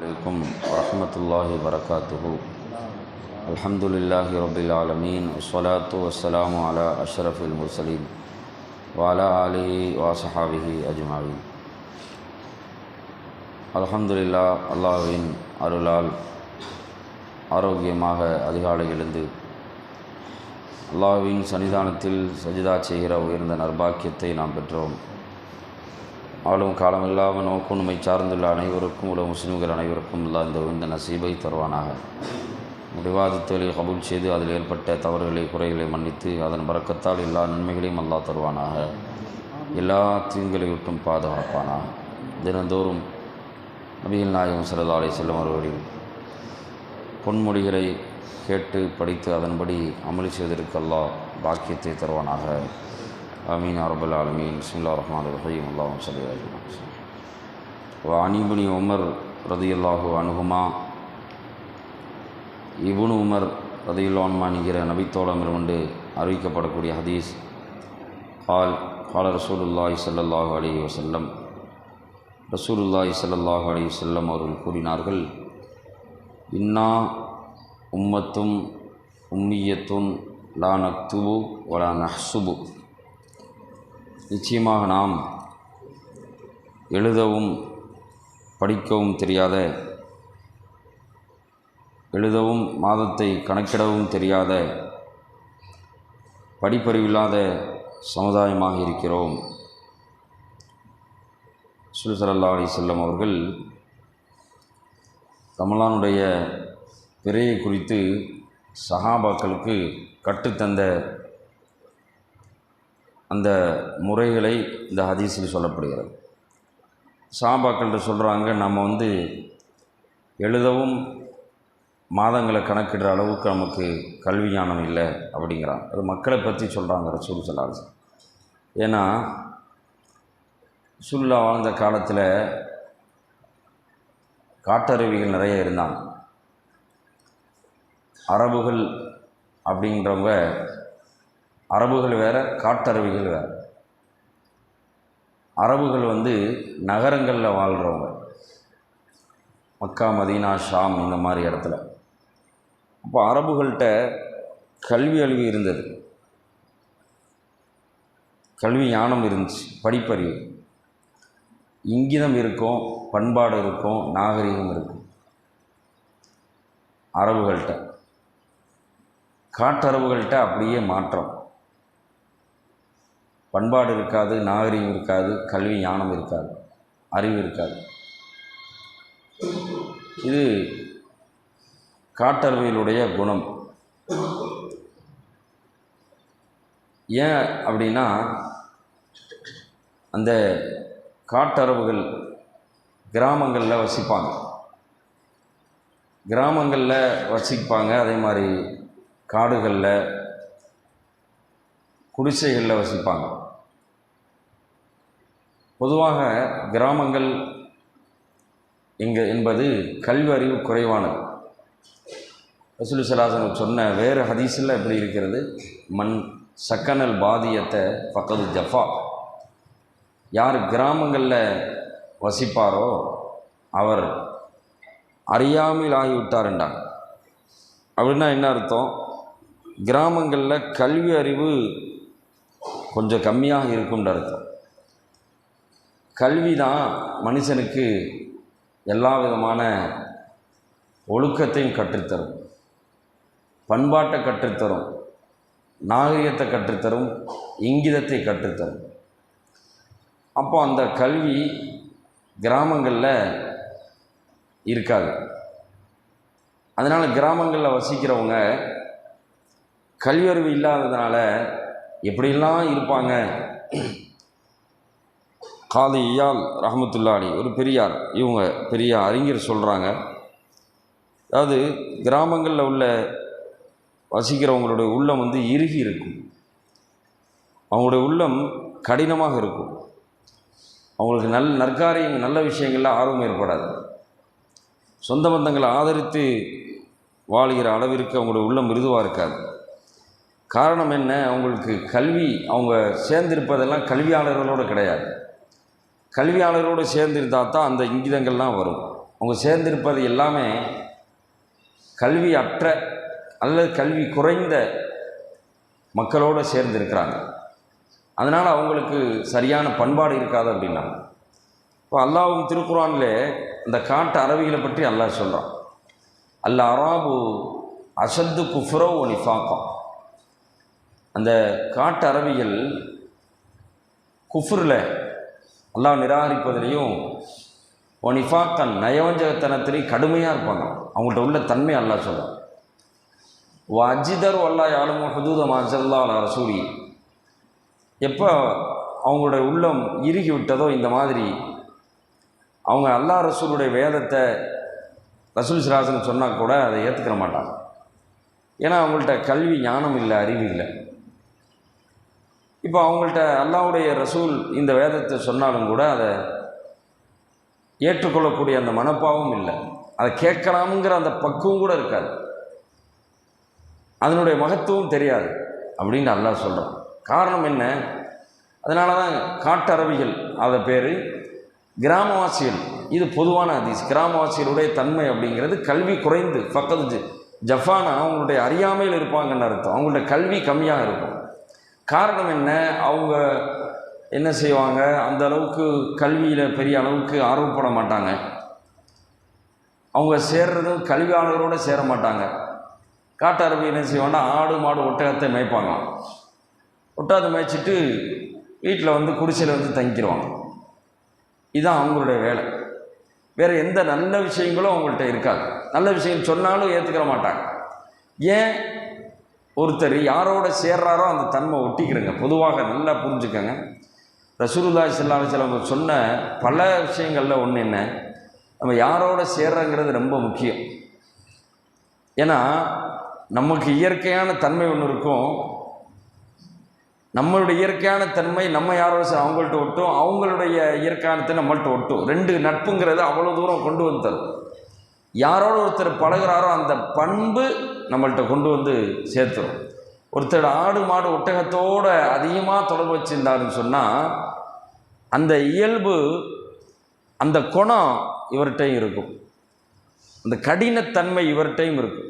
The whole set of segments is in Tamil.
عليكم ورحمة الله وبركاته الحمد لله رب العالمين والصلاة والسلام على أشرف المرسلين وعلى آله وصحابه أجمعين அல்ஹம்துலில்லா அல்லாஹ்வின் அருளால் ஆரோக்கியமாக அதிகாலை எழுந்து அல்லாஹ்வின் சன்னிதானத்தில் சஜிதா செய்கிற உயர்ந்த நர்பாக்கியத்தை நாம் பெற்றோம் ஆளும் காலமில்லாமல் நோக்கும் நம்மை சார்ந்துள்ள அனைவருக்கும் உலக முஸ்லீம்கள் அனைவருக்கும் இல்லா இந்த உயர்ந்த நசீபை தருவானாக. முடிவாதத்தொழில் கபூல் செய்து அதில் ஏற்பட்ட தவறுகளை குறைகளை மன்னித்து அதன் பறக்கத்தால் எல்லா நன்மைகளையும் அல்லா தருவானாக. எல்லா தீங்களை விட்டும் பாதுகாப்பானாக. தினந்தோறும் நபிகள் நாயகம் சல்லா அலை செல்லும் அவர்களின் பொன்மொழிகளை கேட்டு படித்து அதன்படி அமளி செய்வதற்கு அல்லாஹ் பாக்கியத்தை தருவானாக. ஆமீன் அரபுல் ஆலமீன். பிஸ்மில்லா ரஹ்மான் ரஹீம். அல்லாஹும் சல்லி அனிபுனி உமர் ரதியுல்லாஹு அனுகுமா இபுனு உமர் ரதியுல்லான்மான்கிற நபித்தோழம் கொண்டு அறிவிக்கப்படக்கூடிய ஹதீஸ். கால் கால ரசூலுல்லாஹி சல்லாஹூ அலி வசல்லம் ரசூலுல்லாஹி சல்லாஹூ அலி வஸல்லம் அவர்கள் கூறினார்கள் இன்னா உம்மத்தும் உம்மியத்தும் லா நக்துபு வலா நஹ்சுபு. நிச்சயமாக நாம் எழுதவும் படிக்கவும் தெரியாத எழுதவும் மாதத்தை கணக்கிடவும் தெரியாத படிப்பறிவில்லாத சமுதாயமாக இருக்கிறோம். சுல்சல்லா அலி செல்லம் அவர்கள் ரமலானுடைய பிறையை குறித்து சஹாபாக்களுக்கு கற்றுத்தந்த அந்த முறைகளை இந்த ஹதீஸில் சொல்லப்படுகிறது. சஹாபாக்கள்கிட்ட சொல்கிறாங்க நம்ம வந்து எழுதவும் மாதங்களை கணக்கிடுற அளவுக்கு நமக்கு கல்வி ஞானம் இல்லை அப்படிங்கிறாங்க. அது மக்களை பற்றி சொல்கிறாங்க ரசூல் சலாஸ் ஏன்னா சுல்லா வாழ்ந்த காலத்தில் காட்டருவிகள் நிறைய இருந்தாங்க. அரபுகள் அப்படின்றவங்க அரபுகள் வேறு காட்டருவிகள் வேறு. அரபுகள் வந்து நகரங்களில் வாழ்கிறவங்க மக்கா மதீனா ஷாம் இந்த மாதிரி இடத்துல. அப்போ அரபுகள்கிட்ட கல்வி அழிவு இருந்தது. கல்வி ஞானம் இருந்துச்சு படிப்பறிவு. இங்கிதம் இருக்கும் பண்பாடு இருக்கும் நாகரிகம் இருக்கும். அரபுகள்கிட்ட காட்டரபுகள்கிட்ட அப்படியே மாற்றம். பண்பாடு இருக்காது நாகரிகம் இருக்காது கல்வி ஞானம் இருக்காது அறிவு இருக்காது. இது காட்டறிவியலுடைய குணம். ஏன் அப்படின்னா அந்த காட்டரவுகள் கிராமங்களில் வசிப்பாங்க. கிராமங்களில் வசிப்பாங்க அதே மாதிரி காடுகளில் குடிசைகளில் வசிப்பாங்க. பொதுவாக கிராமங்கள் இங்கே என்பது கல்வி அறிவு குறைவானது. ரசூலு சலாசன் சொன்ன வேறு ஹதீஸில் எப்படி இருக்கிறது? மண் சக்கனல் பாதியத்தை பக்கத்து ஜஃபா. யார் கிராமங்களில் வசிப்பாரோ அவர் அறியாமல் ஆகிவிட்டாருண்டாங்க அப்படின்னா என்ன அர்த்தம்? கிராமங்களில் கல்வி அறிவு கொஞ்சம் கம்மியாக இருக்கும்ன்ற அர்த்தம். கல்வி தான் மனுஷனுக்கு எல்லா விதமான ஒழுக்கத்தையும் கற்றுத்தரும். பண்பாட்டை கற்றுத்தரும். நாகரிகத்தை கற்றுத்தரும். இங்கிதத்தை கற்றுத்தரும். அப்போ அந்த கல்வி கிராமங்களில் இருக்காது. அதனால் கிராமங்களில் வசிக்கிறவங்க கல்வியறிவு இல்லாததுனால எப்படிலாம் இருப்பாங்க? காதி இயால் ரஹமத்துல்லாடி ஒரு பெரியார் இவங்க பெரிய அறிஞர் சொல்கிறாங்க அதாவது கிராமங்களில் உள்ள வசிக்கிறவங்களுடைய உள்ளம் வந்து இறுகி இருக்கும். அவங்களுடைய உள்ளம் கடினமாக இருக்கும். அவங்களுக்கு நல் நற்காரியம் நல்ல விஷயங்களில் ஆர்வம் ஏற்படாது. சொந்த பந்தங்களை ஆதரித்து வாழ்கிற அளவிற்கு அவங்களுடைய உள்ளம் மிருதுவாக இருக்காது. காரணம் என்ன? அவங்களுக்கு கல்வி அவங்க சேர்ந்திருப்பதெல்லாம் கல்வியாளர்களோடு கிடையாது. கல்வியாளரோடு சேர்ந்திருந்தால் தான் அந்த இங்கிதங்கள்லாம் வரும். அவங்க சேர்ந்திருப்பது எல்லாமே கல்வி அற்ற அல்லது கல்வி குறைந்த மக்களோடு சேர்ந்திருக்கிறாங்க. அதனால் அவங்களுக்கு சரியான பண்பாடு இருக்காது அப்படின்னா. இப்போ அல்லாவும் திருக்குறானில் இந்த காட்டு அரபிகளை பற்றி அல்லாஹ் சொல்கிறான் அல்ல அராபு அசத்து குஃப்ரோ நிஃபாக்கம் அந்த காட்டு அரபிகள் குஃப்ரில் அல்லாஹ் நிராகரிப்பதிலையும் ஒனிஃபாக்கன் நயவஞ்சகத்தனத்திலையும் கடுமையாக இருப்பாங்க. அவங்கள்ட்ட உள்ள தன்மை அல்லாஹ் சொல்கிறான் அஜிதர் அல்லா யாழுமோ ஹதூத மாஜல்லா ரசூரி எப்போ அவங்களுடைய உள்ளம் இறுகி விட்டதோ இந்த மாதிரி அவங்க அல்லா ரசூலுடைய வேதத்தை ரசூல் சிராசன் சொன்னால் கூட அதை ஏற்றுக்கிற மாட்டாங்க. ஏன்னா அவங்கள்ட்ட கல்வி ஞானம் இல்லை அறிவு இல்லை. இப்போ அவங்கள்ட்ட அல்லாவுடைய ரசூல் இந்த வேதத்தை சொன்னாலும் கூட அதை ஏற்றுக்கொள்ளக்கூடிய அந்த மனப்பாவும் இல்லை. அதை கேட்கலாமுங்கிற அந்த பக்குவம் கூட இருக்காது. அதனுடைய மகத்துவம் தெரியாது அப்படின்னு அல்லாஹ் சொல்கிறான் காரணம் என்ன? அதனால தான் காட்டரவிகள் அதை பேர் கிராமவாசிகள். இது பொதுவான அதிஸ் கிராமவாசிகளுடைய தன்மை அப்படிங்கிறது கல்வி குறைந்து பக்கத்து ஜஃபானா அவங்களுடைய அறியாமையில் இருப்பாங்கன்னு அர்த்தம். அவங்களுடைய கல்வி கம்மியாக இருக்கும். காரணம் என்ன? அவங்க என்ன செய்வாங்க? அந்த அளவுக்கு கல்வியில் பெரிய அளவுக்கு ஆர்வப்பட மாட்டாங்க. அவங்க சேர்றதும் கல்வியாளர்களோடு சேர மாட்டாங்க. காட்டு என்ன செய்வாங்கன்னா ஆடு மாடு ஒட்டகத்தை மேய்ப்பாங்களாம் ஒட்டகத்தை மேய்ச்சிட்டு வீட்டில் வந்து குடிசையில் வந்து தங்கிடுவாங்க இதுதான் அவங்களுடைய வேலை. வேறு எந்த நல்ல விஷயங்களும் அவங்கள்ட்ட இருக்காது. நல்ல விஷயம் சொன்னாலும் ஏற்றுக்கிற மாட்டாங்க. ஏன்? ஒருத்தர் யாரோட சேர்றாரோ அந்த தன்மை ஒட்டிக்கிறங்க பொதுவாக நல்லா புரிஞ்சுக்கங்க. ரசூலுல்லாஹி ஸல்லல்லாஹு அலைஹி சொன்ன பல விஷயங்களில் ஒன்று என்ன? நம்ம யாரோட சேர்றங்கிறது ரொம்ப முக்கியம். ஏன்னா நமக்கு இயற்கையான தன்மை ஒன்று இருக்கும். நம்மளுடைய இயற்கையான தன்மை நம்ம யாரோட அவங்கள்ட்ட ஒட்டும். அவங்களுடைய இயற்கையான தன்மை நம்மள்ட்ட ஒட்டும். ரெண்டு நட்புங்கிறது அவ்வளோ தூரம் கொண்டு வந்து தரும். யாரோட ஒருத்தர் பழகுறாரோ அந்த பண்பு நம்மள்கிட்ட கொண்டு வந்து சேர்த்துரும். ஒருத்தர் ஆடு மாடு ஒட்டகத்தோட அதிகமாக தொடர்பு வச்சுருந்தாருன்னு சொன்னால் அந்த இயல்பு அந்த குணம் இவர்கிட்டையும் இருக்கும். அந்த கடினத்தன்மை இவர்கிட்டையும் இருக்கும்.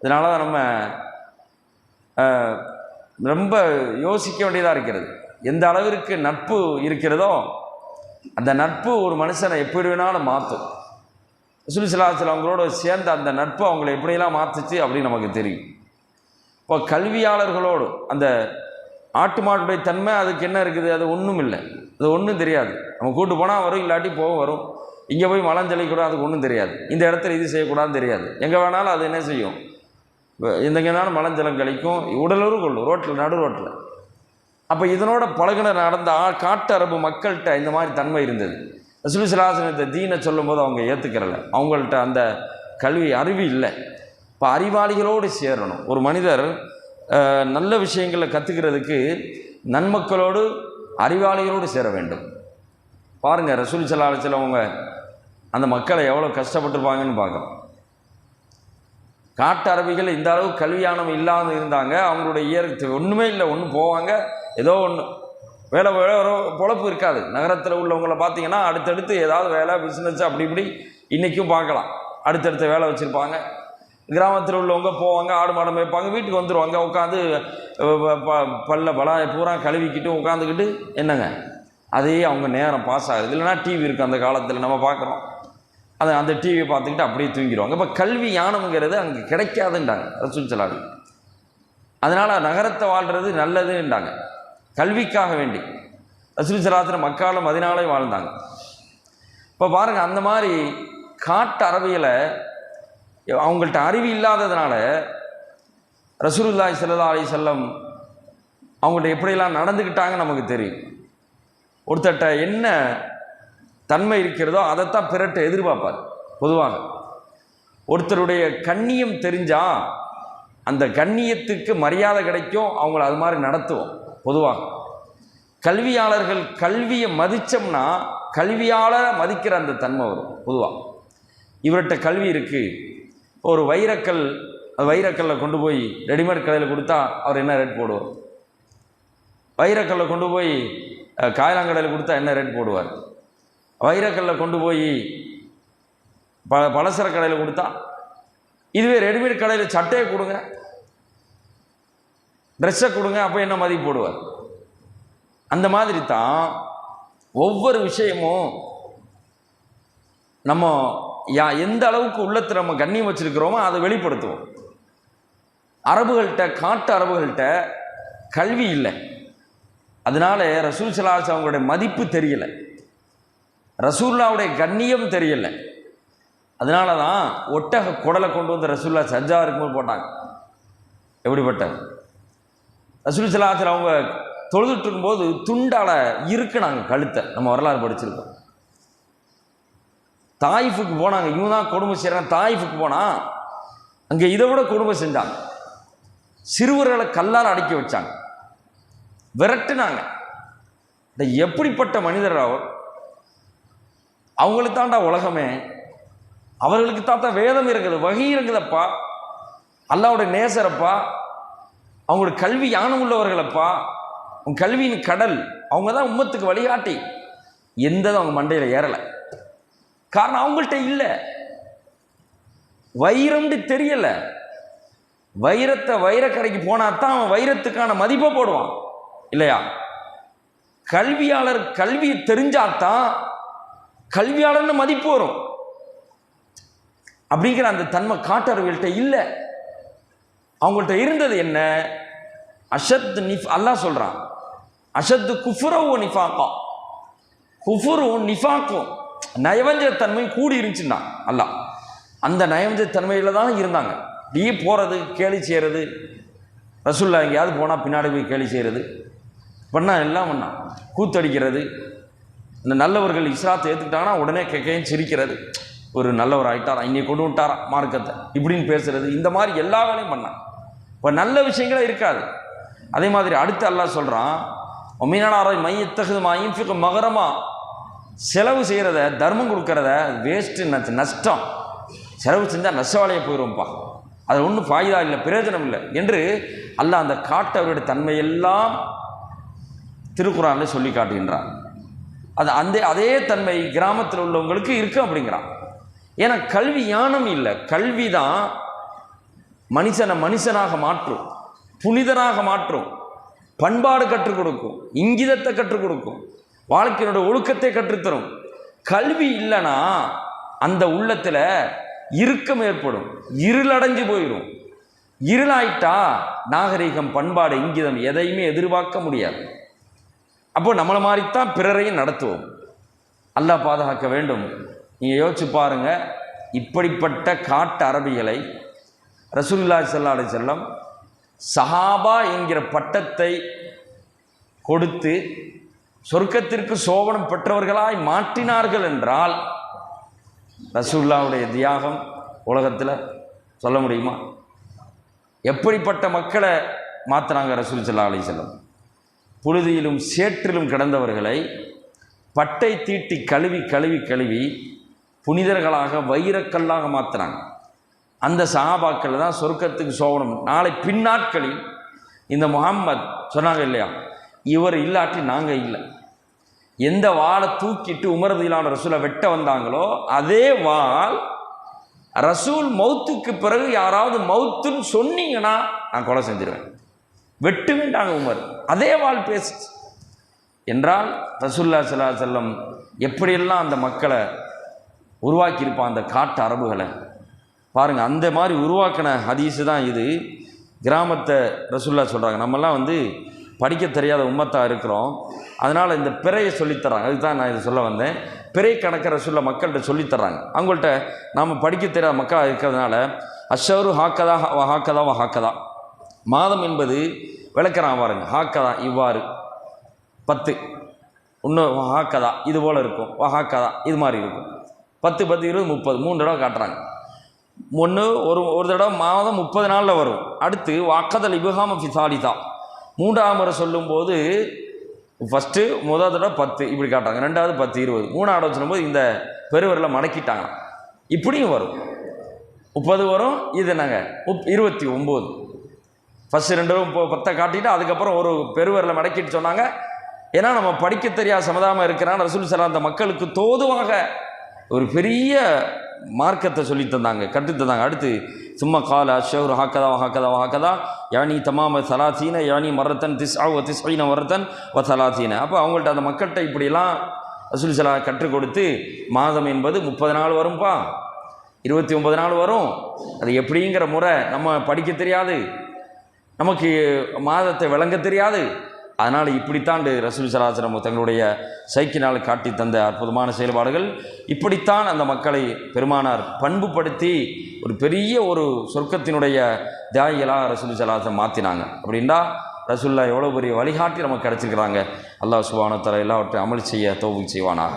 இதனால தான் நம்ம ரொம்ப யோசிக்க வேண்டியதாக இருக்கிறது. எந்த அளவிற்கு நட்பு இருக்கிறதோ அந்த நட்பு ஒரு மனுஷனை எப்படி வேணாலும் மாற்றும் சுலிசலாசல் அவங்களோட சேர்ந்த அந்த நட்பு அவங்களை எப்படியெல்லாம் மாற்றுச்சு அப்படின்னு நமக்கு தெரியும். இப்போ கல்வியாளர்களோடு அந்த ஆட்டு மாட்டுடைய தன்மை அதுக்கு என்ன இருக்குது? அது ஒன்றும் இல்லை. அது ஒன்றும் தெரியாது. நம்ம கூட்டு போனால் வரும் இல்லாட்டி போக வரும். இங்கே போய் மலஞ்சலிக்கூடாது அதுக்கு ஒன்றும் தெரியாது. இந்த இடத்துல இது செய்யக்கூடாதுன்னு தெரியாது. எங்கே வேணாலும் அது என்ன செய்யும்? எந்தெங்கனாலும் மலஞ்சலம் கழிக்கும். உடலுறு கொள்ளும் ரோட்டில் நடு ரோட்டில் அப்போ இதனோட பழகுன நடந்த ஆ காட்டு அரபு மக்கள்கிட்ட இந்த மாதிரி தன்மை இருந்தது. ரசூலுசலாசன் இந்த தீனை சொல்லும்போது அவங்க ஏற்றுக்கிறல அவங்கள்ட்ட அந்த கல்வி அறிவு இல்லை. இப்போ அறிவாளிகளோடு சேரணும். ஒரு மனிதர் நல்ல விஷயங்களை கற்றுக்கிறதுக்கு நன்மக்களோடு அறிவாளிகளோடு சேர வேண்டும். பாருங்கள் ரசூல் சலாஹத்தில் அவங்க அந்த மக்களை எவ்வளோ கஷ்டப்பட்டுருப்பாங்கன்னு பார்க்குறோம் காட்டு அரபிகள் இந்த அளவு கல்வியானம் இல்லாமல் இருந்தாங்க. அவங்களுடைய இயற்கை ஒன்றுமே இல்லை. ஒன்று போவாங்க. ஏதோ ஒன்று வேலை வேலை ஒரு பொழப்பு இருக்காது. நகரத்தில் உள்ளவங்கள பார்த்தீங்கன்னா அடுத்தடுத்து ஏதாவது வேலை பிஸ்னஸ் அப்படி இப்படி இன்றைக்கும் பார்க்கலாம். அடுத்தடுத்த வேலை வச்சுருப்பாங்க. கிராமத்தில் உள்ளவங்க போவாங்க ஆடு மாடு மேய்ப்பாங்க வீட்டுக்கு வந்துடுவாங்க உட்காந்து பல்ல பலா பூரா கழுவிக்கிட்டு உட்காந்துக்கிட்டு என்னங்க? அதையே அவங்க நேரம் பாஸ் ஆகுது. இல்லைன்னா டிவி இருக்குது அந்த காலத்தில் நம்ம பார்க்குறோம். அதை அந்த டிவியை பார்த்துக்கிட்டு அப்படியே தூங்கிடுவாங்க இப்போ கல்வி ஞானம்ங்கிறது அங்கே கிடைக்காதுன்றாங்க. ரசூல் சலாவி அதனால் நகரத்தை வாழ்கிறது நல்லதுன்றாங்க. கல்விக்காக வேண்டி. ரசூல் சலாத்திர மக்காலும் மதினாலே வாழ்ந்தாங்க. இப்போ பாருங்கள் அந்த மாதிரி காட்டு அரபியலை அவங்கள்ட்ட அறிவு இல்லாததுனால ரசூலுல்லாஹி ஸல்லல்லாஹு அலி செல்லம் அவங்கள்ட்ட எப்படியெல்லாம் நடந்துக்கிட்டாங்க நமக்கு தெரியும். ஒருத்தட்ட என்ன தன்மை இருக்கிறதோ அதைத்தான் பிறட்ட எதிர்பார்ப்பார் பொதுவாக. ஒருத்தருடைய கண்ணியம் தெரிஞ்சால் அந்த கண்ணியத்துக்கு மரியாதை கிடைக்கும் அவங்கள அது மாதிரி நடத்துவோம். பொதுவாக கல்வியாளர்கள் கல்வியை மதித்தோம்னா கல்வியாளரை மதிக்கிற அந்த தன்மை வரும் பொதுவாக இவர்கிட்ட கல்வி இருக்குது ஒரு வைரக்கல் அது வைரக்கல்லை கொண்டு போய் ரெடிமேட் கடையில் கொடுத்தா அவர் என்ன ரேட் போடுவார்? வைரக்கல்லை கொண்டு போய் காயலாங்கடையில் கொடுத்தா என்ன ரேட் போடுவார்? வைரக்கல்லை கொண்டு போய் ப பலசர கடையில் கொடுத்தா இதுவே ரெடிமேட் கடையில் சட்டையை கொடுங்க. ட்ரெஸ்ஸை கொடுங்க அப்போ என்ன மதிப்பு போடுவார்? அந்த மாதிரி தான் ஒவ்வொரு விஷயமும் நம்ம யா எந்த அளவுக்கு உள்ளத்தில் நம்ம கண்ணியம் வச்சிருக்கிறோமோ அதை வெளிப்படுத்துவோம். அரபுகள்கிட்ட காட்டு அரபுகள்கிட்ட கல்வி இல்லை. அதனால ரசூல் சலாஸ் அவங்களுடைய மதிப்பு தெரியலை. ரசூல்லாவுடைய கண்ணியம் தெரியலை. அதனால தான் ஒட்டக குடலை கொண்டு வந்து ரசூல்லா சஜ்ஜா இருக்கும்போது போட்டாங்க. எப்படிப்பட்ட ரசூல் சலாத்தில் அவங்க தொழுதுட்டு இருக்கும்போது துண்டால் இருக்குனாங்க கழுத்தை. நம்ம வரலாறு படிச்சிருக்கோம். தாயிஃபுக்கு போனாங்க. இவங்க தான் கொடுமை செய்கிறாங்க தாயிஃபுக்கு போனால் அங்கே இதை விட கொடுமை செஞ்சாங்க. சிறுவர்களை கல்லால் அடக்கி வச்சாங்க. விரட்டுனாங்க. இந்த எப்படிப்பட்ட மனிதர் அவர்? அவங்களுக்கு தாண்டா உலகமே. அவர்களுக்கு தாத்தா வேதம் இருக்குது. வகை இருக்குதப்பா. அல்லாவுடைய நேசரப்பா. அவங்களோட கல்வி ஞானம் உள்ளவர்களப்பா. உன் கல்வியின் கடல். அவங்க தான் உம்மத்துக்கு வழிகாட்டி. எந்ததும் அவங்க மண்டையில் ஏறலை. காரணம் அவங்கள்ட்ட இல்லை. வைரம்னு தெரியலை. வைரத்தை வைரக்கடைக்கு போனால் தான் அவன் வைரத்துக்கான மதிப்பை போடுவான். இல்லையா? கல்வியாளர் கல்வி தெரிஞ்சாதான் கல்வியாளர்னு மதிப்பு வரும். அப்படிங்கிற அந்த தன்மை காட்டறவர்கள்ட்ட இல்லை. அவங்கள்ட்ட இருந்தது என்ன? அஷத் நிஃப் அல்லா சொல்கிறான் அஷத்து குஃபுரவு நிஃபாக்கா. குஃபுரும் நிஃபாக்கும். நயவஞ்சத்தன்மை கூடி இருந்துச்சுன்னா அல்லாஹ். அந்த நயவஞ்சத்தன்மையில் தான் இருந்தாங்க. டீ போகிறது கேலி செய்கிறது ரசுல்லா எங்கேயாவது போனால் பின்னாடி போய் கேலி செய்கிறது பண்ணா எல்லாம் பண்ணா. கூத்தடிக்கிறது இந்த நல்லவர்கள் இஸ்லாத்தை ஏற்றுக்கிட்டாங்கன்னா உடனே கேட்கையும் சிரிக்கிறது. ஒரு நல்லவர் ஆகிட்டாரா இன்னைக்கு கொண்டு விட்டாரா மார்க்கத்தை. இப்படின்னு பேசுறது. இந்த மாதிரி எல்லா வேலையும் பண்ணான். இப்போ நல்ல விஷயங்களே இருக்காது. அதே மாதிரி அடுத்து அல்லாஹ் சொல்கிறான் ஒமீனாரை மையத்தகுது மாயின்ஃபிக்கு மகரமாக செலவு செய்கிறத தர்மம் கொடுக்கறத வேஸ்ட்டு நஷ்டம். செலவு செஞ்சால் நஷ்டவாளையை போயிடுவோம்ப்பா அது ஒன்றும் ஃபாயுதா இல்லை பிரயோஜனம் இல்லை என்று அல்லாஹ் அந்த காட்டவருடைய தன்மையெல்லாம் திருக்குறானில் சொல்லி காட்டுகின்றான். அது அந்த அதே தன்மை கிராமத்தில் உள்ளவங்களுக்கு இருக்கு அப்படிங்கிறான். ஏன்னா கல்வி ஞானம் இல்லை. கல்வி தான் மனுஷனை மனுஷனாக மாற்றும் புனிதனாக மாற்றும் பண்பாடு கற்றுக் கொடுக்கும் இங்கிதத்தை கற்றுக் கொடுக்கும் வாழ்க்கையினுடைய ஒழுக்கத்தை கற்றுத்தரும். கல்வி இல்லைன்னா அந்த உள்ளத்தில் இறுக்கம் ஏற்படும் இருளடைஞ்சு போயிடும் இருளாயிட்டா நாகரிகம் பண்பாடு இங்கிதம் எதையுமே எதிர்பார்க்க முடியாது. அப்போ நம்மளை மாதிரித்தான் பிறரையும் நடத்துவோம். அல்லாஹ் பாதுகாக்க வேண்டும். நீங்கள் யோசிச்சு பாருங்க இப்படிப்பட்ட காட்டு அரபிகளை ரசூல்லா சல்லா அலி செல்லம் சஹாபா என்கிற பட்டத்தை கொடுத்து சொர்க்கத்திற்கு சோபனம் பெற்றவர்களாய் மாற்றினார்கள் என்றால் ரசூல்லாவுடைய தியாகம் உலகத்தில் சொல்ல முடியுமா? எப்படிப்பட்ட மக்களை மாற்றினாங்க ரசூல் சல்லா அலி செல்லம் புழுதியிலும் சேற்றிலும் கிடந்தவர்களை பட்டை தீட்டி கழுவி கழுவி கழுவி புனிதர்களாக வைரக்கல்லாக மாற்றினாங்க அந்த சஹாபாக்கள் தான் சொர்க்கத்துக்கு சோகணும். நாளை பின்னாட்களில் இந்த முகம்மது சொன்னாங்க இல்லையா? இவர் இல்லாட்டி நாங்கள் இல்லை. எந்த வாளை தூக்கிட்டு உமரதிலான ரசூலை வெட்ட வந்தாங்களோ அதே வாள் ரசூல் மௌத்துக்கு பிறகு யாராவது மௌத்துன்னு சொன்னீங்கன்னா நான் கொலை செஞ்சிருவேன். வெட்டுவேண்டாங்க உமர். அதே வாள் பேசு என்றால் ரசூல்லா சல்லா செல்லம் எப்படியெல்லாம் அந்த மக்களை உருவாக்கியிருப்பான் அந்த காட்டு அரபுகளை? பாருங்கள் அந்த மாதிரி உருவாக்கின ஹதீஸு தான் இது. கிராமத்தை ரசுல்லா சொல்கிறாங்க நம்மெல்லாம் வந்து படிக்க தெரியாத உம்மத்தாக இருக்கிறோம். அதனால் இந்த பிறையை சொல்லித்தராங்க அதுக்கு தான் நான் இதை சொல்ல வந்தேன். பிறை கணக்க ரசுல்லா மக்கள்கிட்ட சொல்லித்தராங்க அவங்கள்ட்ட நாம் படிக்க தெரியாத மக்களாக இருக்கிறதுனால அஷரு ஹாக்கதா வ ஹாக்கதா வ ஹாக்கதா. மாதம் என்பது விளக்கிறான் பாருங்க. ஹாக்கதா இவ்வாறு. பத்து. இன்னும் ஹாக்கதா இது போல் இருக்கும். வ ஹாக்கதா இது மாதிரி இருக்கும். பத்து பத்து இருபது முப்பது மூணு தடவை காட்டுறாங்க. ஒன்று ஒரு ஒரு தடவை மாதம் முப்பது நாளில் வரும். அடுத்து வாக்கதல் இபுகாம ஃபிசாலிதா மூன்றாம் முறை சொல்லும்போது ஃபஸ்ட்டு முதல் தடவை பத்து இப்படி காட்டாங்க ரெண்டாவது பத்து இருபது. மூணாவது சொல்லும்போது இந்த பெருவரில் மடக்கிட்டாங்க. இப்படியும் வரும். முப்பது வரும் இது நாங்கள் முப் இருபத்தி ஒம்பது. ஃபஸ்ட்டு ரெண்டு ரூபா பத்தை காட்டிட்டு அதுக்கப்புறம் ஒரு பெருவரில் மடக்கிட்டு சொன்னாங்க. ஏன்னா நம்ம படிக்க தெரியாத சமுதாயம் இருக்கிறான் ரசூல் சார் அந்த மக்களுக்கு தோதுவாக ஒரு பெரிய மார்க்கத்தை சொல்லி தந்தாங்க கற்றுத் தந்தாங்க. அடுத்து சும்மா கால ஷவுர் ஹாக்கதா ஹாக்கதா ஹாக்கதா யானி தமாம சலாசீன யானி மரத்தன் திஸ் ஆவ திஸ் ஐன மரத்தன் வ சலாசீன. அப்போ அவங்கள்ட்ட அந்த மக்கள்கிட்ட இப்படிலாம் ரசூல் சலா கற்றுக் கொடுத்து மாதம் என்பது முப்பது நாள் வரும்பா? இருபத்தி ஒன்பது நாள் வரும். அது எப்படிங்கிற முறை நம்ம படிக்க தெரியாது. நமக்கு மாதத்தை விளங்க தெரியாது. அதனால் இப்படித்தான் ரசூல் சலாசனம் தங்களுடைய சைக்கினால் காட்டி தந்த அற்புதமான செயல்பாடுகள். இப்படித்தான் அந்த மக்களை பெருமானார் பண்புபடுத்தி ஒரு பெரிய ஒரு சொர்க்கத்தினுடைய தியாகிகளாக ரசூல் சலாசம் மாற்றினாங்க அப்படின்னா ரசூல்லா எவ்வளோ பெரிய வழிகாட்டி நமக்கு கிடச்சிருக்கிறாங்க. அல்லாஹ் சுபானத்தர எல்லாவற்றையும் அமல் செய்ய தோவு செய்வானாக.